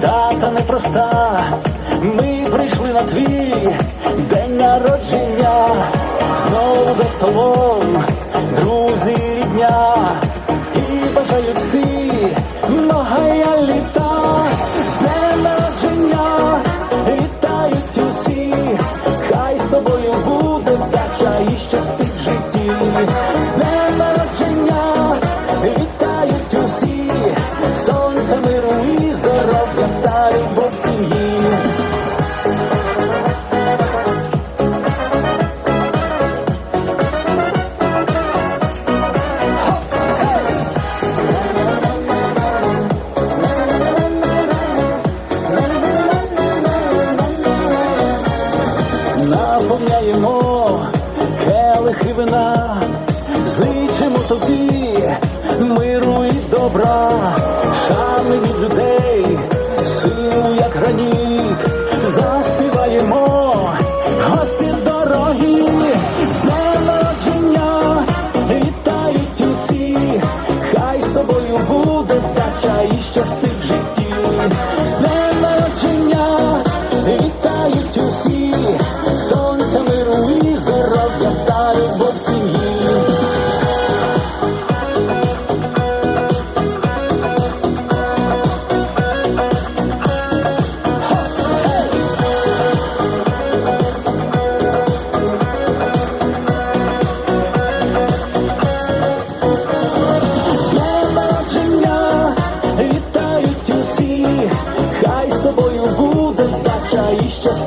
дата непроста. Ми прийшли на твій день народження. Знову за столом, друзі, рідня. І бажають всі многая літа. З вітають усі. Хай з тобою буде вдача і щастить в. Наповняємо келихи вина, зичимо тобі миру і добра, шани від людей, силу, як граніт, заспіваємо гості дорогі, з вітають усі, хай з тобою буде. he's just